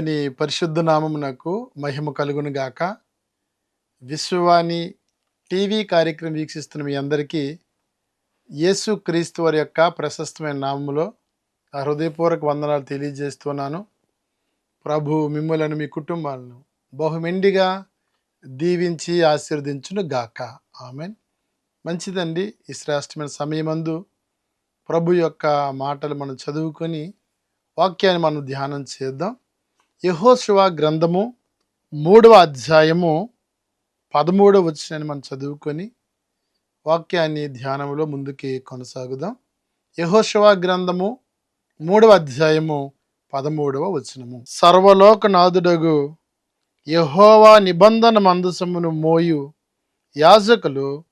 నీ పరిశుద్ధ నామమునకు మహిమ కలుగును గాక. విశ్వవాణి టీవీ కార్యక్రమం వీక్షిస్తున్న మీ అందరికీ యేసు క్రీస్తు వారి యొక్క ప్రశస్తమైన నామములో ఆ హృదయపూర్వక వందనాలు తెలియజేస్తున్నాను. ప్రభు మిమ్మలను మీ కుటుంబాలను బహుమెండిగా దీవించి ఆశీర్వదించును గాక. ఆమెన్. మంచిదండి ఈ శ్రేష్టమైన సమయమందు ప్రభు యొక్క మాటలు మనం చదువుకొని వాక్యాన్ని మనం ధ్యానం చేద్దాం. యహోశివ గ్రంథము మూడవ అధ్యాయము పదమూడవ వచ్చినని మనం చదువుకొని వాక్యాన్ని ధ్యానంలో ముందుకి కొనసాగుదాం. యహోశివ గ్రంథము మూడవ అధ్యాయము పదమూడవ వచనము. సర్వలోకనాథుడగు యహోవా నిబంధన మందసమును మోయు యాజకులు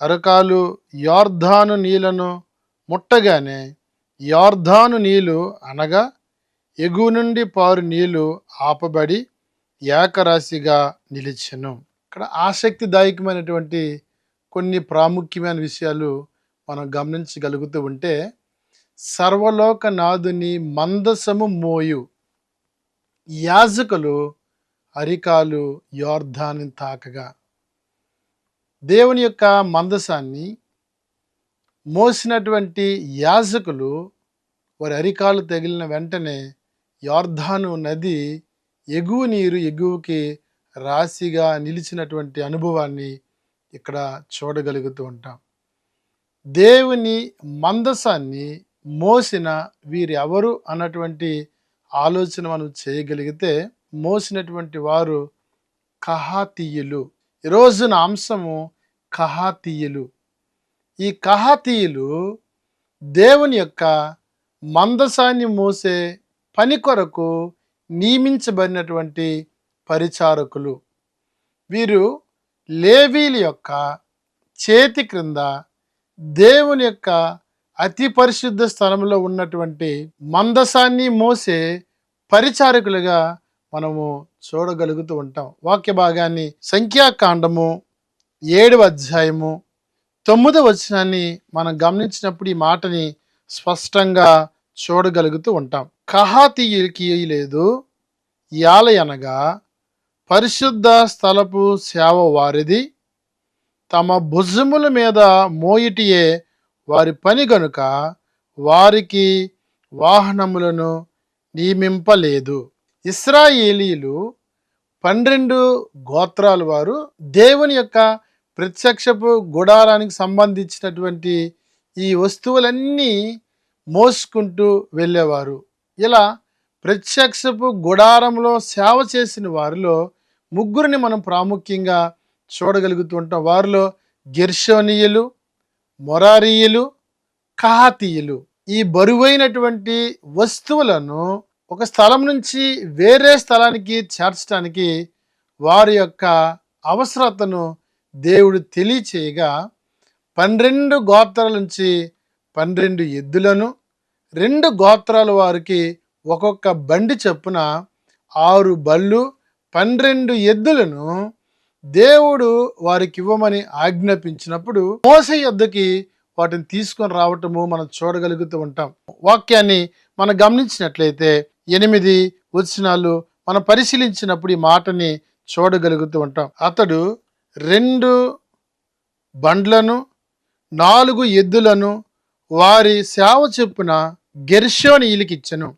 అరకాలు యార్ధాను నీళ్ళను ముట్టగానే యార్ధాను నీళ్ళు అనగా ఎగువ నుండి పారు నీళ్ళు ఆపబడి ఏకరాశిగా నిలిచెను. ఇక్కడ ఆసక్తిదాయకమైనటువంటి కొన్ని ప్రాముఖ్యమైన విషయాలు మనం గమనించగలుగుతూ ఉంటే సర్వలోకనాథుని మందసము మోయు యాజకులు అరికాలు యోర్ధాన్ని తాకగా. దేవుని యొక్క మందసాన్ని మోసినటువంటి యాజకులు వారి అరికాలు తగిలిన వెంటనే యార్ధాను నది ఎగువ నీరు ఎగువకి రాశిగా నిలిచినటువంటి అనుభవాన్ని ఇక్కడ చూడగలుగుతూ ఉంటాం. దేవుని మందసాన్ని మోసిన వీరెవరు అన్నటువంటి ఆలోచన మనం చేయగలిగితే మోసినటువంటి వారు కహాతీయులు. ఈరోజున అంశము కహాతీయులు. ఈ కహాతీయులు దేవుని యొక్క మందసాన్ని మోసే పని కొరకు నియమించబడినటువంటి పరిచారకులు. వీరు లేవీల యొక్క చేతి క్రింద దేవుని యొక్క అతి పరిశుద్ధ స్థలంలో ఉన్నటువంటి మందసాన్ని మోసే పరిచారకులుగా మనము చూడగలుగుతూ ఉంటాం. వాక్య భాగాన్ని సంఖ్యాకాండము ఏడవ అధ్యాయము తొమ్మిదవ వచనాన్ని మనం గమనించినప్పుడు ఈ మాటని స్పష్టంగా చూడగలుగుతూ ఉంటాం. కహాతీయులకి లేదు యాలయనగా పరిశుద్ధ స్థలపు సేవ వారిది. తమ భుజముల మీద మోయిటియే వారి పని గనుక వారికి వాహనములను నియమింపలేదు. ఇస్రాయేలీలు పన్నెండు గోత్రాల వారు దేవుని యొక్క ప్రత్యక్షపు గుడారానికి సంబంధించినటువంటి ఈ వస్తువులన్నీ మోసుకుంటూ వెళ్ళేవారు. ఇలా ప్రత్యక్షపు గుడారంలో సేవ చేసిన వారిలో ముగ్గురిని మనం ప్రాముఖ్యంగా చూడగలుగుతుంటాం. వారిలో గెర్షోనియులు మొరారీయులు కహాతీయులు. ఈ బరువైనటువంటి వస్తువులను ఒక స్థలం నుంచి వేరే స్థలానికి చేర్చడానికి వారి యొక్క అవసరతను దేవుడు తెలియచేయగా పన్నెండు గోత్రాల నుంచి పన్నెండు ఎద్దులను రెండు గోత్రాల వారికి ఒక్కొక్క బండి చొప్పున ఆరు బళ్ళు పన్నెండు ఎద్దులను దేవుడు వారికి ఇవ్వమని ఆజ్ఞాపించినప్పుడు మోస యొద్దకి వాటిని తీసుకొని రావటము మనం చూడగలుగుతూ ఉంటాం. వాక్యాన్ని మనం గమనించినట్లయితే ఎనిమిది వచనాలు మనం పరిశీలించినప్పుడు ఈ మాటని చూడగలుగుతూ ఉంటాం. అతడు రెండు బండ్లను నాలుగు ఎద్దులను వారి సేవ చెప్పున గెర్షోనీయులకి ఇచ్చెను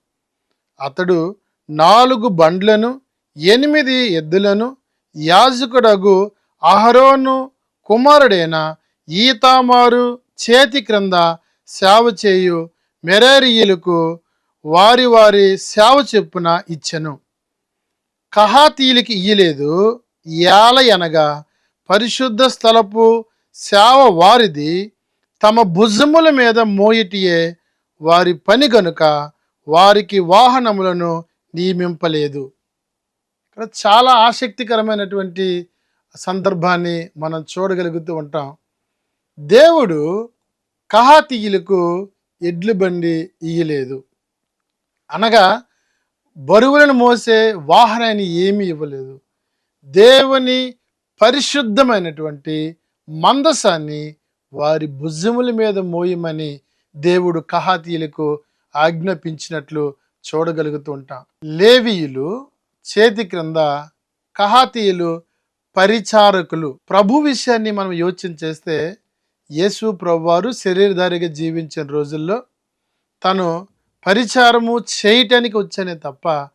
అతడు నాలుగు బండ్లను ఎనిమిది ఎద్దులను యాజకుడగు అహరోను కుమారుడైన ఈతామారు చేతి క్రింద సేవ చేయు మెరేరియులకు వారి వారి సేవ చెప్పున ఇచ్చెను. కహాతీయులకి ఇయ్యలేదు ఏల అనగా పరిశుద్ధ స్థలపు సేవ వారిది తమ భుజముల మీద మోయిటియే వారి పని గనుక వారికి వాహనములను నియమింపలేదు. ఇక్కడ చాలా ఆసక్తికరమైనటువంటి సందర్భాన్ని మనం చూడగలుగుతూ ఉంటాం. దేవుడు కహాతీయులకు ఎడ్లు బండి ఇయ్యలేదు. అనగా బరువులను మోసే వాహనాన్ని ఏమీ ఇవ్వలేదు. దేవుని పరిశుద్ధమైనటువంటి మందసాన్ని వారి భుజముల మీద మోయమని దేవుడు కహాతీయులకు ఆజ్ఞాపించినట్లు చూడగలుగుతూ ఉంటాం. లేవీయులు చేతి క్రింద కహాతీయులు పరిచారకులు. ప్రభు విషయాన్ని మనం యోచన చేస్తే యేసు ప్రభువారు శరీరధారిగా జీవించిన రోజుల్లో తను పరిచారము చేయటానికి వచ్చానే తప్ప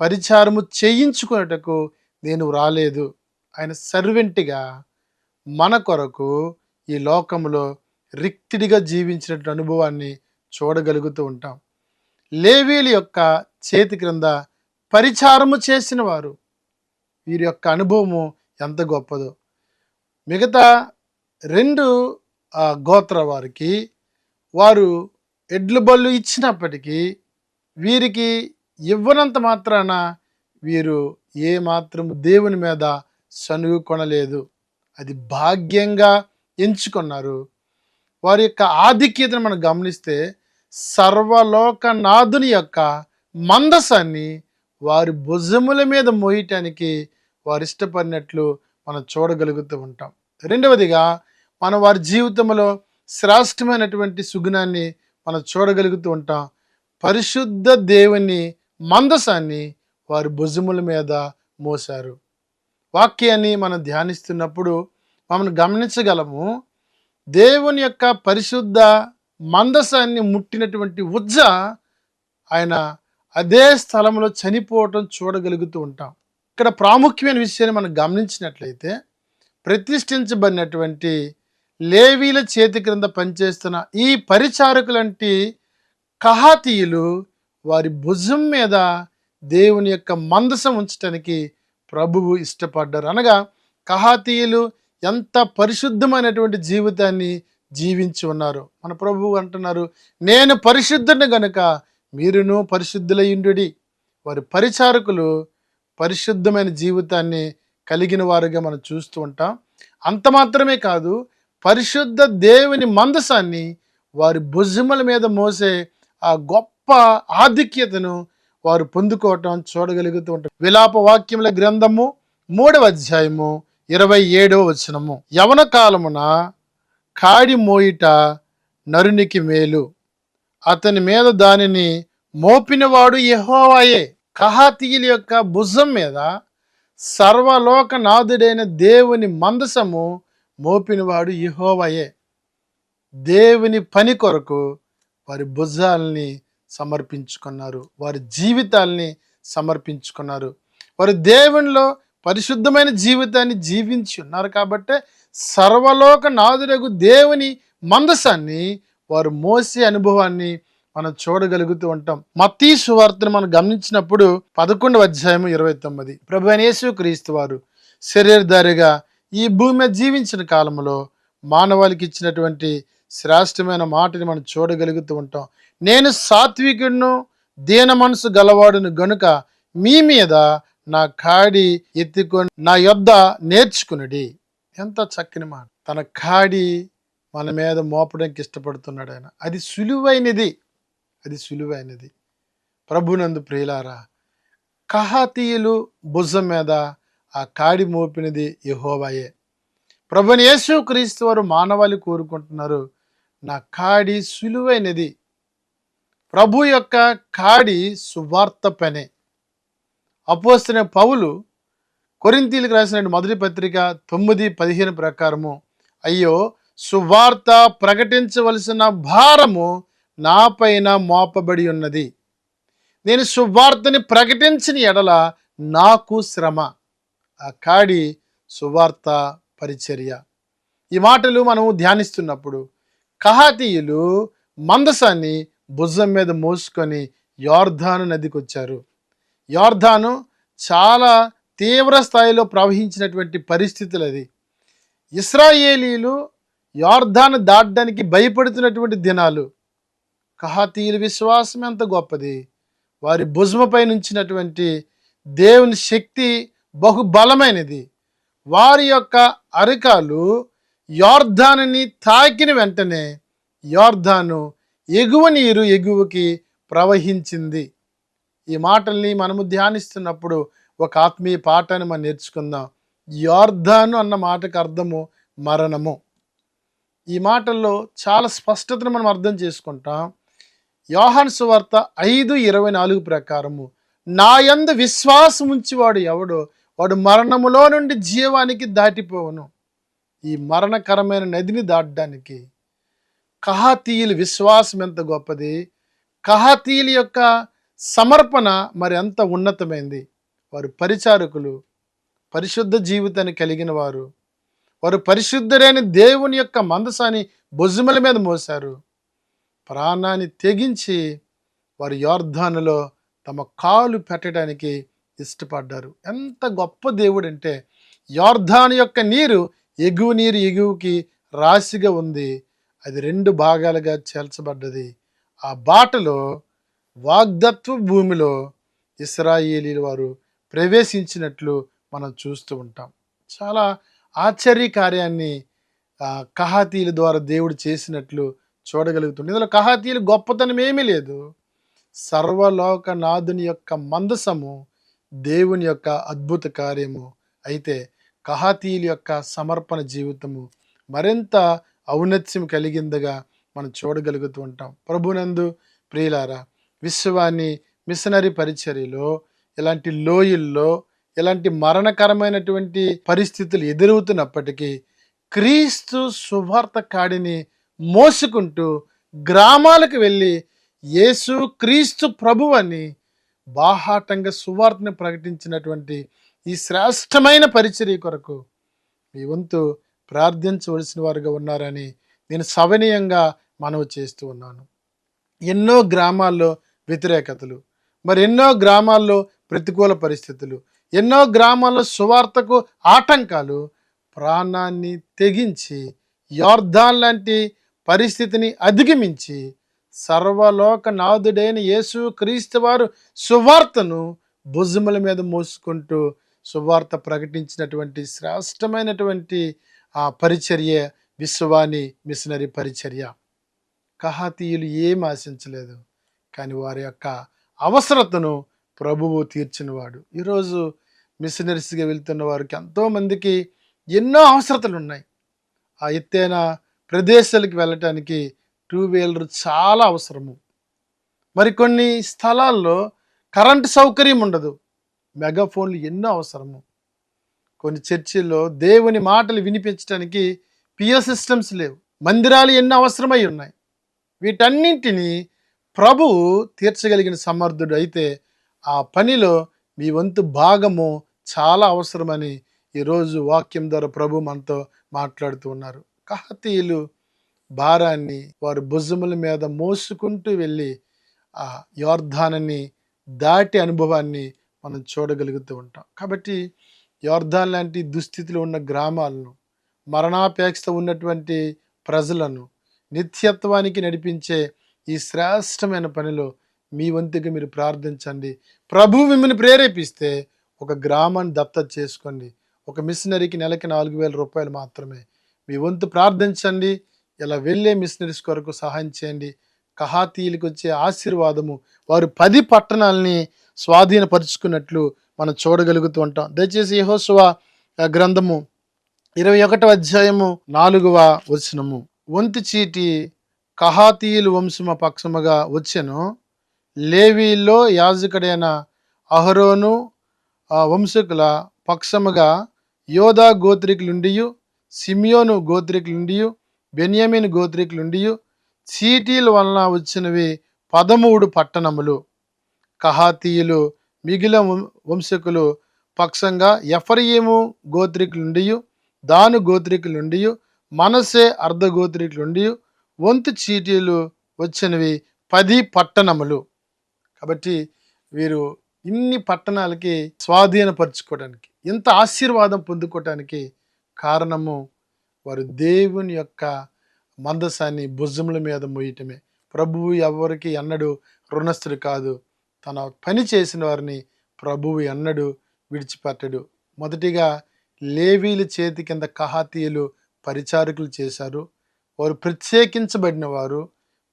పరిచారము చేయించుకునేటకు నేను రాలేదు. ఆయన సర్వెంట్గా మన కొరకు ఈ లోకంలో రిక్తిడిగా జీవించినటువంటి అనుభవాన్ని చూడగలుగుతూ ఉంటాం. లేవీల యొక్క చేతి క్రింద పరిచారము చేసిన వారు. వీరి యొక్క అనుభవము ఎంత గొప్పదో. మిగతా రెండు ఆ, గోత్ర వారికి వారు ఎడ్లు బళ్ళు ఇచ్చినప్పటికీ వీరికి ఇవ్వనంత మాత్రాన వీరు ఏ మాత్రం దేవుని మీద సనుగు కొనలేదు. అది భాగ్యంగా ఎంచుకున్నారు. వారి యొక్క ఆధిక్యతను మనం గమనిస్తే సర్వలోకనాథుని యొక్క మందసాన్ని వారి భుజముల మీద మోయటానికి వారు ఇష్టపడినట్లు మనం చూడగలుగుతూ ఉంటాం. రెండవదిగా మనం వారి జీవితంలో శ్రేష్టమైనటువంటి సుగుణాన్ని మనం చూడగలుగుతూ ఉంటాం. పరిశుద్ధ దేవుని మందసాన్ని వారి భుజముల మీద మోశారు. వాక్యాన్ని మనం ధ్యానిస్తున్నప్పుడు మనం గమనించగలము దేవుని యొక్క పరిశుద్ధ మందసాన్ని ముట్టినటువంటి ఉజ్జ ఆయన అదే స్థలంలో చనిపోవటం చూడగలుగుతూ ఉంటాం. ఇక్కడ ప్రాముఖ్యమైన విషయాన్ని మనం గమనించినట్లయితే ప్రతిష్ఠించబడినటువంటి లేవీల చేతి క్రింద పనిచేస్తున్న ఈ పరిచారకులంటి కహాతీయులు వారి భుజం మీద దేవుని యొక్క మందసం ఉంచటానికి ప్రభువు ఇష్టపడ్డారు. అనగా కహాతీయులు ఎంత పరిశుద్ధమైనటువంటి జీవితాన్ని జీవించి ఉన్నారు. మన ప్రభువు అంటున్నారు నేను పరిశుద్ధుని గనుక మీరును పరిశుద్ధులయ్యుండు వారి పరిచారకులు పరిశుద్ధమైన జీవితాన్ని కలిగిన వారుగా మనం చూస్తూ ఉంటాం. అంత మాత్రమే కాదు పరిశుద్ధ దేవుని మందసాన్ని వారి భుజముల మీద మోసే ఆ గొప్ప ఆధిక్యతను వారు పొందుకోవటం చూడగలుగుతూ ఉంటాం. విలాప వాక్యముల గ్రంథము మూడవ అధ్యాయము ఇరవై ఏడవ వచనము. యవన కాలమున కాడి మోయిట నరునికి మేలు. అతని మీద దానిని మోపినవాడు యహోవాయే. కహాతీయుల యొక్క భుజం మీద సర్వలోక నాదుడైన దేవుని మందసము మోపినవాడు యెహోవాయే. దేవుని పని కొరకు వారి భుజాల్ని సమర్పించుకున్నారు. వారి జీవితాల్ని సమర్పించుకున్నారు. వారు దేవునిలో పరిశుద్ధమైన జీవితాన్ని జీవించి ఉన్నారు కాబట్టి సర్వలోక నాదుడగు దేవుని మందసాన్ని వారు మోసే అనుభవాన్ని మనం చూడగలుగుతూ ఉంటాం. మత్తీ సువార్తను మనం గమనించినప్పుడు పదకొండవ అధ్యాయం ఇరవై తొమ్మిది. ప్రభు అనేసు క్రీస్తు వారు శరీరధారిగా ఈ భూమి జీవించిన కాలంలో మానవాళికి ఇచ్చినటువంటి శ్రేష్టమైన మాటని మనం చూడగలుగుతూ ఉంటాం. నేను సాత్వికుడును దీన మనసు గలవాడును గనుక మీ మీద నా కాడి ఎత్తుకొని నా యొద్ద నేర్చుకునుడి. ఎంత చక్కని మాట. తన కాడి మన మీద మోపడానికి ఇష్టపడుతున్నాడు ఆయన. అది సులువైనది. అది సులువైనది. ప్రభునందు ప్రియులారా కహాతీయులు భుజం మీద ఆ కాడి మోపినది యహోవాయే. ప్రభుని యేసు క్రీస్తు వారు మానవాళి కోరుకుంటున్నారు. నా కాడి సులువైనది. ప్రభు యొక్క కాడి సువార్త పనే. అపోస్తున్న పౌలు కొరింతీలకు రాసిన మొదటి పత్రిక తొమ్మిది పదిహేను ప్రకారము అయ్యో సువార్త ప్రకటించవలసిన భారము నాపైన మోపబడి ఉన్నది. నేను సువార్తని ప్రకటించిన ఎడల నాకు శ్రమ. ఆ కాడి సువార్త పరిచర్య. ఈ మాటలు మనం ధ్యానిస్తున్నప్పుడు కహాతీయులు మందసాన్ని భుజం మీద మోసుకొని యోర్ధాను నదికి వచ్చారు యోర్ధాను చాలా తీవ్ర స్థాయిలో ప్రవహించినటువంటి పరిస్థితులు అది ఇస్రాయేలీలు యోర్ధాను దాటడానికి భయపడుతున్నటువంటి దినాలు. కహాతీయుల విశ్వాసం ఎంత గొప్పది. వారి భుజముపై నుంచినటువంటి దేవుని శక్తి బహుబలమైనది. వారి యొక్క అరికాలు యోర్ధానుని తాకిన వెంటనే యోర్ధాను ఎగువ నీరు ఎగువకి ప్రవహించింది. ఈ మాటల్ని మనము ధ్యానిస్తున్నప్పుడు ఒక ఆత్మీయ పాఠాన్ని మనం నేర్చుకుందాం. యోర్ధాను అన్న మాటకు అర్థము మరణము. ఈ మాటల్లో చాలా స్పష్టతను మనం అర్థం చేసుకుంటాం. యోహాన్ సువార్త ఐదు ఇరవై నాలుగు ప్రకారము నా యందు విశ్వాసం ఉంచివాడు ఎవడో వాడు మరణములో నుండి జీవానికి దాటిపోవను. ఈ మరణకరమైన నదిని దాటడానికి కహాతీయుల విశ్వాసం ఎంత గొప్పది? కహాతీయుల యొక్క సమర్పణ మరి ఎంత ఉన్నతమైంది. వారు పరిచారకులు పరిశుద్ధ జీవితాన్ని కలిగిన వారు వారు పరిశుద్ధుడైన దేవుని యొక్క మందసాన్ని బొజ్జుమల మీద మోశారు. ప్రాణాన్ని తెగించి వారు యోర్ధానులో తమ కాలు పెట్టడానికి ఇష్టపడ్డారు. ఎంత గొప్ప దేవుడు అంటే యోర్ధాను యొక్క నీరు ఎగువ నీరు ఎగువకి రాశిగా ఉంది. అది రెండు భాగాలుగా చేల్చబడ్డది ఆ బాటలో వాగ్దత్వ భూమిలో ఇస్రాయేలీల వారు ప్రవేశించినట్లు మనం చూస్తూ ఉంటాం. చాలా ఆశ్చర్య కార్యాన్ని ఆ, కహాతీల ద్వారా దేవుడు చేసినట్లు చూడగలుగుతుంది ఇందులో కహాతీలు గొప్పతనం ఏమీ లేదు. సర్వలోక నాథుని యొక్క మందసము దేవుని యొక్క అద్భుత కార్యము అయితే కహాతీయుల యొక్క సమర్పణ జీవితము మరింత ఔన్నత్యం కలిగిందిగా మనం చూడగలుగుతూ ఉంటాం. ప్రభునందు ప్రియులారా విశ్వాన్ని మిషనరీ పరిచర్యలో ఇలాంటి లోయల్లో ఇలాంటి మరణకరమైనటువంటి పరిస్థితులు ఎదురవుతున్నప్పటికీ క్రీస్తు సువార్త కాడిని మోసుకుంటూ గ్రామాలకు వెళ్ళి యేసు క్రీస్తు ప్రభు అని బాహాటంగా సువార్తను ప్రకటించినటువంటి ఈ శ్రేష్టమైన పరిచర్య కొరకు మీ వంతు ప్రార్థించవలసిన వారుగా ఉన్నారని నేను సవనీయంగా మనవి చేస్తూ ఉన్నాను. ఎన్నో గ్రామాల్లో వ్యతిరేకతలు. మరి ఎన్నో గ్రామాల్లో ప్రతికూల పరిస్థితులు ఎన్నో గ్రామాల్లో సువార్తకు ఆటంకాలు ప్రాణాన్ని తెగించి యార్ధాన్ లాంటి పరిస్థితిని అధిగమించి సర్వలోక నాథుడైన యేసు క్రీస్తు వారు సువార్తను భుజముల మీద మోసుకుంటూ సువార్త ప్రకటించినటువంటి శ్రేష్టమైనటువంటి ఆ పరిచర్య విశ్వాని మిషనరీ పరిచర్య. కహాతీయులు ఏం ఆశించలేదు. కానీ వారి యొక్క అవసరతను ప్రభువు తీర్చినవాడు. ఈరోజు మిషనరీస్గా వెళ్తున్న వారికి ఎంతోమందికి ఎన్నో అవసరతలు ఉన్నాయి. ఆ ఎత్తైన ప్రదేశాలకు వెళ్ళటానికి టూ వీలర్ చాలా అవసరము. మరికొన్ని స్థలాల్లో కరెంటు సౌకర్యం ఉండదు. మెగాఫోన్లు ఎన్నో అవసరము. కొన్ని చర్చిల్లో దేవుని మాటలు వినిపించడానికి పియో సిస్టమ్స్ లేవు. మందిరాలు ఎన్నో అవసరమై ఉన్నాయి. వీటన్నింటినీ ప్రభు తీర్చగలిగిన సమర్థుడు అయితే ఆ పనిలో మీ వంతు భాగము చాలా అవసరమని ఈరోజు వాక్యం ద్వారా ప్రభు మనతో మాట్లాడుతూ ఉన్నారు. కహతీయులు భారాన్ని వారి భుజముల మీద మోసుకుంటూ వెళ్ళి ఆ యోర్ధానని దాటి అనుభవాన్ని మనం చూడగలుగుతూ ఉంటాం. కాబట్టి యోర్ధాన్ లాంటి దుస్థితిలో ఉన్న గ్రామాలను మరణాపేక్ష ఉన్నటువంటి ప్రజలను నిత్యత్వానికి నడిపించే ఈ శ్రేష్టమైన పనిలో మీ వంతుగా మీరు ప్రార్థించండి. ప్రభు మిమ్మల్ని ప్రేరేపిస్తే ఒక గ్రామాన్ని దత్తత చేసుకోండి. ఒక మిషనరీకి నెలకి నాలుగు వేల రూపాయలు మాత్రమే. మీ వంతు ప్రార్థించండి. ఇలా వెళ్ళే మిషనరీస్ కొరకు సహాయం చేయండి. కహాతీయులకు వచ్చే ఆశీర్వాదము వారు పది పట్టణాలని స్వాధీనపరుచుకున్నట్లు మనం చూడగలుగుతూ ఉంటాం. దయచేసి యెహోషువ గ్రంథము ఇరవై ఒకటవ అధ్యాయము నాలుగవ వచనము. వంతు చీటి కహాతీయులు వంశమ పక్షముగా వచ్చెను. లేవీల్లో యాజకుడైన అహరోను వంశకుల పక్షముగా యోధా గోత్రికులుండియు సిమియోను గోత్రికులుండియు బెన్యమిన్ గోత్రికులుండియు చీటీల వలన వచ్చినవి పదమూడు పట్టణములు. కహాతీయులు మిగిలిన వం- వంశకులు పక్షంగా ఎఫరయిము గోత్రికులుండియు దాను గోత్రికులుండియు మనసే అర్ధ గోత్రికులుండియు వంతు చీటీలు వచ్చినవి పది పట్టణములు. కాబట్టి వీరు ఇన్ని పట్టణాలకి స్వాధీనపరచుకోవడానికి ఇంత ఆశీర్వాదం పొందుకోవటానికి కారణము వారు దేవుని యొక్క మందసాన్ని భుజముల మీద మోయటమే. ప్రభువు ఎవరికి ఎన్నడూ రుణస్థుడు కాదు. తన పని చేసిన వారిని ప్రభువు ఎన్నడూ విడిచిపెట్టడు. మొదటిగా లేవీల చేతి కింద కహాతీయులు పరిచారకులు చేశారు. వారు ప్రత్యేకించబడిన వారు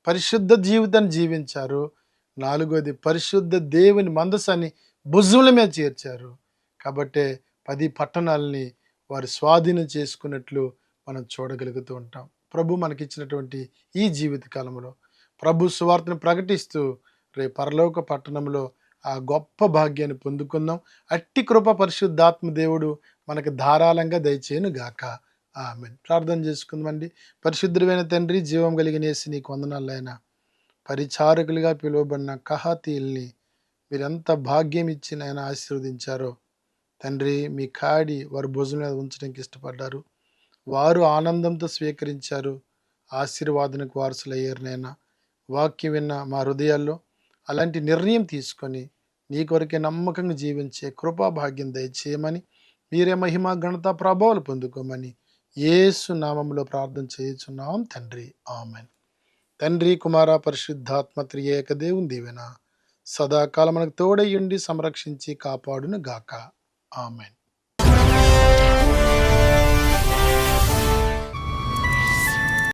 పరిశుద్ధ జీవితాన్ని జీవించారు. నాలుగోది పరిశుద్ధ దేవుని మందసాన్ని భుజముల మీద చేర్చారు. కాబట్టే పది పట్టణాలని వారు స్వాధీనం చేసుకున్నట్లు మనం చూడగలుగుతూ ఉంటాం. ప్రభు మనకిచ్చినటువంటి ఈ జీవిత కాలంలో ప్రభు సువార్తను ప్రకటిస్తూ రే పరలోక పట్టణంలో ఆ గొప్ప భాగ్యాన్ని పొందుకుందాం. అట్టి కృప పరిశుద్ధాత్మ దేవుడు మనకు ధారాళంగా దయచేయను గాక ఆమె ప్రార్థన చేసుకుందామండి. పరిశుద్ధమైన తండ్రి జీవం కలిగిన యేసు నీకు వందనాలైనా. పరిచారకులుగా పిలువబడిన కహాతీల్ని మీరెంత భాగ్యం ఇచ్చిన ఆయన ఆశీర్వదించారో. తండ్రి మీ కాడి వారి భుజం మీద ఉంచడానికి ఇష్టపడ్డారు. వారు ఆనందంతో స్వీకరించారు. ఆశీర్వాదానికి వారసులయ్యారు నైనా వాక్యం విన్న మా హృదయాల్లో అలాంటి నిర్ణయం తీసుకొని నీ కొరకే నమ్మకంగా జీవించే కృపా భాగ్యం దయచేయమని మీరే మహిమ ఘనత ప్రభావాలు పొందుకోమని యేసు నామంలో ప్రార్థన చేయుచున్నాం. తండ్రి ఆమెన్. తండ్రి కుమార పరిశుద్ధాత్మ త్రియేక దేవుని దీవెన సదాకాలం మనకు తోడయ్యుండి సంరక్షించి కాపాడును గాక ఆమెన్.